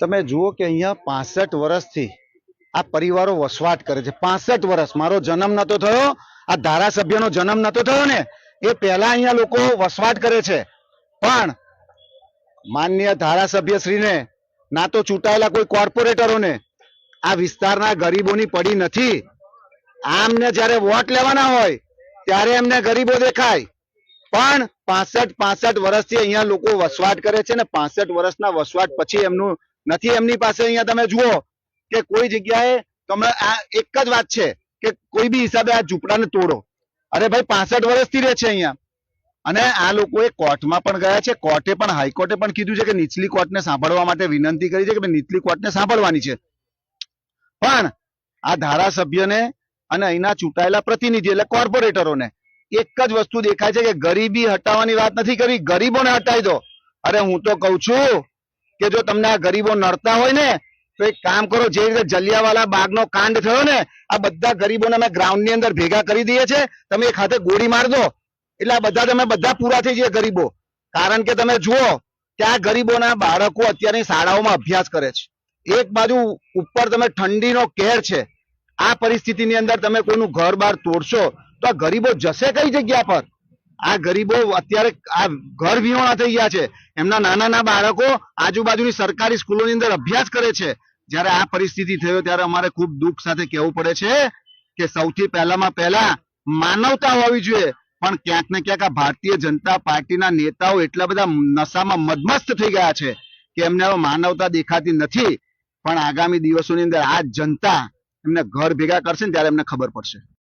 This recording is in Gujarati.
તમે જુઓ કે અહીંયા પાસઠ વર્ષથી આ પરિવારો વસવાટ કરે છે. પાસઠ વર્ષ. મારો જન્મ નતો થયો, આ ધારાસભ્યનો જન્મ નતો થયો ને, એ પહેલા અહીંયા લોકો વસવાટ કરે છે. પણ માન્ય ધારાસભ્યશ્રીને, ના તો ચૂંટાયેલા કોઈ કોર્પોરેટરોને, આ વિસ્તારના ગરીબોની પડી નથી. આમને જ્યારે વોટ લેવાના હોય, ત્યારે એમને ગરીબો દેખાય. પણ પાસઠ પાસઠ વર્ષથી અહીંયા લોકો વસવાટ કરે છે ને, પાસઠ વર્ષના વસવાટ પછી એમનું નથી, એમની પાસે અહીંયા તમે જુઓ કે કોઈ જગ્યાએ તમે આ એક જ વાત છે કે કોઈ બી હિસાબે આ ઝૂંપડાને તોડો. અરે ભાઈ, પાસઠ વર્ષથી રહે છે અહીંયા. અને આ લોકોએ કોર્ટમાં પણ ગયા છે. કોર્ટે પણ, હાઈકોર્ટે પણ કીધું છે કે નીચલી કોર્ટને સાંભળવા માટે વિનંતી કરી છે કે નીચલી કોર્ટને સાંભળવાની છે. પણ આ ધારાસભ્યને અને અહીંના ચૂંટાયેલા પ્રતિનિધિ એટલે કોર્પોરેટરોને એક જ વસ્તુ દેખાય છે કે ગરીબી હટાવવાની વાત નથી કરી. ગરીબોને હટાવી દો. અરે હું તો કઉ છું કે જો તમને આ ગરીબો નડતા હોય ને, તો એક કામ કરો, જે રીતે જલિયાવાલા બાગનો કાંડ થયો ને, આ બધા ગરીબોને અમે ગ્રાઉન્ડની અંદર ભેગા કરી દઈએ છે તમે એક હાથે ગોળી માર દો એટલે આ બધા તમે બધા પૂરા થઈ જઈએ ગરીબો. કારણ કે તમે જુઓ કે આ ગરીબોના બાળકો અત્યારની શાળાઓમાં અભ્યાસ કરે છે. એક બાજુ ઉપર તમે ઠંડીનો કેર છે. આ પરિસ્થિતિની અંદર તમે કોઈનું ઘર બાર તોડશો, તો આ ગરીબો જશે કઈ જગ્યા પર? આ ગરીબો અત્યારે આ ઘર વિહોણા થઈ ગયા છે. એમના નાના નાના બાળકો આજુબાજુની સરકારી સ્કૂલોની અંદર અભ્યાસ કરે છે. જ્યારે આ પરિસ્થિતિ થયો ત્યારે અમારે ખૂબ દુઃખ સાથે કહેવું પડે છે કે સૌથી પહેલામાં પહેલા માનવતા હોવી જોઈએ. પણ ક્યાંક ને ક્યાંક આ ભારતીય જનતા પાર્ટીના નેતાઓ એટલા બધા નશામાં મદમસ્ત થઈ ગયા છે કે એમને હવે માનવતા દેખાતી નથી. પણ આગામી દિવસોની અંદર આ જનતા એમને ઘર ભેગા કરશે ને ત્યારે એમને ખબર પડશે.